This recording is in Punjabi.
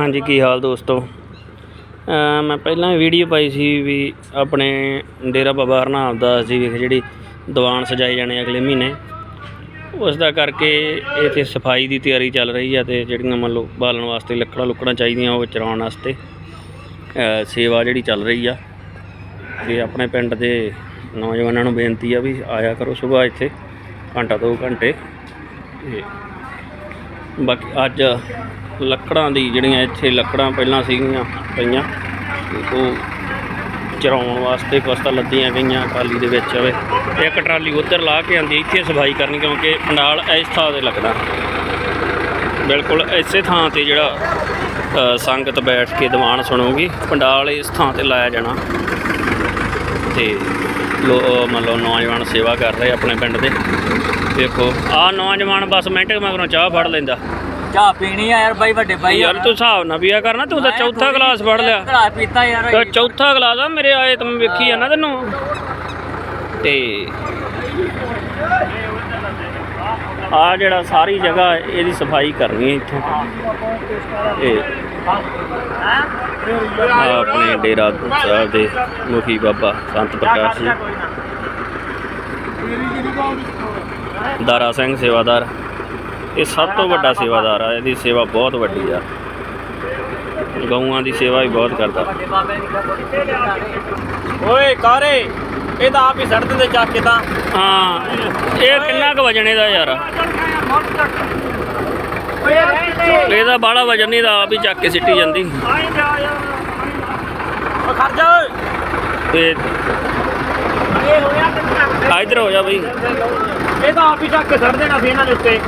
ਹਾਂਜੀ, ਕੀ ਹਾਲ ਦੋਸਤੋ? ਮੈਂ ਪਹਿਲਾਂ ਵੀਡੀਓ ਪਾਈ ਸੀ ਵੀ ਆਪਣੇ ਡੇਰਾ ਬਾਬਾ ਹਰਨਾਮ ਦਾ ਸੀ ਵਿਖ ਜਿਹੜੀ ਦੀਵਾਨ ਸਜਾਏ ਜਾਣੇ ਅਗਲੇ ਮਹੀਨੇ। ਉਸ ਦਾ ਕਰਕੇ ਇੱਥੇ ਸਫ਼ਾਈ ਦੀ ਤਿਆਰੀ ਚੱਲ ਰਹੀ ਆ ਤੇ ਜਿਹੜੀਆਂ ਮੰਨ ਲਓ ਬਾਲਣ ਵਾਸਤੇ ਲੱਕੜਾਂ ਲੁੱਕੜਾਂ ਚਾਹੀਦੀਆਂ ਉਹ ਚਰਾਉਣ ਵਾਸਤੇ ਸੇਵਾ ਜਿਹੜੀ ਚੱਲ ਰਹੀ ਆ। ਤੇ ਆਪਣੇ ਪਿੰਡ ਦੇ ਨੌਜਵਾਨਾਂ ਨੂੰ ਬੇਨਤੀ ਆ ਵੀ ਆਇਆ ਕਰੋ ਸਵੇਰ ਇੱਥੇ, ਘੰਟਾ ਦੋ ਘੰਟੇ। ਤੇ ਬਾਕੀ ਅੱਜ ਲੱਕੜਾਂ ਦੀ ਜਿਹੜੀਆਂ ਇੱਥੇ ਲੱਕੜਾਂ ਪਹਿਲਾਂ ਸੀਗੀਆਂ ਪਈਆਂ ਉਹ ਚਰਾਉਣ ਵਾਸਤੇ ਕੁਛ ਤਾਂ ਲੱਦੀਆਂ ਗਈਆਂ ਟਰਾਲੀ ਦੇ ਵਿੱਚ ਵੇ ਇੱਕ ਟਰਾਲੀ ਉੱਧਰ ਲਾ ਕੇ ਆਂਦੀ, ਇੱਥੇ ਸਫ਼ਾਈ ਕਰਨੀ ਕਿਉਂਕਿ ਪੰਡਾਲ ਇਸ ਥਾਂ ਤੇ ਲੱਗਣਾ। ਬਿਲਕੁਲ ਇਸੇ ਥਾਂ ਤੇ ਜਿਹੜਾ ਸੰਗਤ ਬੈਠ ਕੇ ਦੀਵਾਨ ਸੁਣੂਗੀ, ਪੰਡਾਲ ਇਸ ਥਾਂ ਤੇ ਲਾਇਆ ਜਾਣਾ। ਤੇ ਲੋ ਮਤਲਬ ਨੌਜਵਾਨ ਸੇਵਾ ਕਰ ਰਹੇ ਆਪਣੇ ਪਿੰਡ ਦੇ। ਦੇਖੋ ਆਹ ਨੌਜਵਾਨ ਬਸ ਮਿੰਟ ਕੁ ਮਗਰੋਂ ਚਾਹ ਫੜ ਲੈਂਦਾ। ਚਾਹ ਪੀਣੀ ਆ ਯਾਰ ਬਾਈ ਵੱਡੇ ਬਾਈ ਯਾਰ ਤੂੰ ਹਿਸਾਬ ਨਾ ਪੀਆ ਕਰਨਾ ਤੂੰ ਤਾਂ ਚੌਥਾ ਗਲਾਸ ਫੜ ਲਿਆ। ਘੜਾ ਪੀਤਾ ਯਾਰ ਤਾਂ ਚੌਥਾ ਗਲਾਸ ਆ ਮੇਰੇ ਆਏ ਤੂੰ ਵੇਖੀ ਜਾਂਦਾ ਤੈਨੂੰ। ਤੇ ਆ ਜਿਹੜਾ ਸਾਰੀ ਜਗ੍ਹਾ ਇਹਦੀ ਸਫ਼ਾਈ ਕਰਨੀ ਹੈ ਇੱਥੋਂ। ਇਹ ਆਹ ਆਪਣੇ ਡੇਰਾ ਸਾਹਿਬ ਦੇ ਮੁਖੀ ਬਾਬਾ ਸੰਤ ਪ੍ਰਕਾਸ਼ ਜੀ। ਦਾਰਾ ਸਿੰਘ ਸੇਵਾਦਾਰ ਇਹ ਸਭ ਤੋਂ ਵੱਡਾ ਸੇਵਾਦਾਰ ਆ ਇਹਦੀ ਸੇਵਾ ਬਹੁਤ ਵੱਡੀ ਆ ਗਊਆਂ ਦੀ ਸੇਵਾ ਵੀ ਬਹੁਤ ਕਰਦਾ ਓਏ ਕਾਰੇ ਇਹ ਤਾਂ ਆਪ ਹੀ ਸੜ ਦਿੰਦੇ ਚੱਕ ਕੇ ਤਾਂ ਹਾਂ ਇਹ ਕਿੰਨਾ ਕੁ ਵਜਣ ਇਹਦਾ ਯਾਰ ਇਹਦਾ ਬਾਹਲਾ ਵਜਨ ਨਹੀਂ ਦਾ ਆਪ ਹੀ ਚੱਕ ਕੇ ਸਿੱਟੀ ਜਾਂਦੀ। ਓ ਖੜ ਜਾ ਓਏ। ਤੇ ਇਹ ਹੋਇਆ ਆ ਇੱਧਰ ਹੋ ਜਾ ਬਈ। ਇਹ ਤਾਂ ਆਪ ਹੀ ਚੱਕ ਕੇ ਸੜ ਦੇਣਾ ਸੀ ਇਹਨਾਂ ਦੇ ਉੱਤੇ।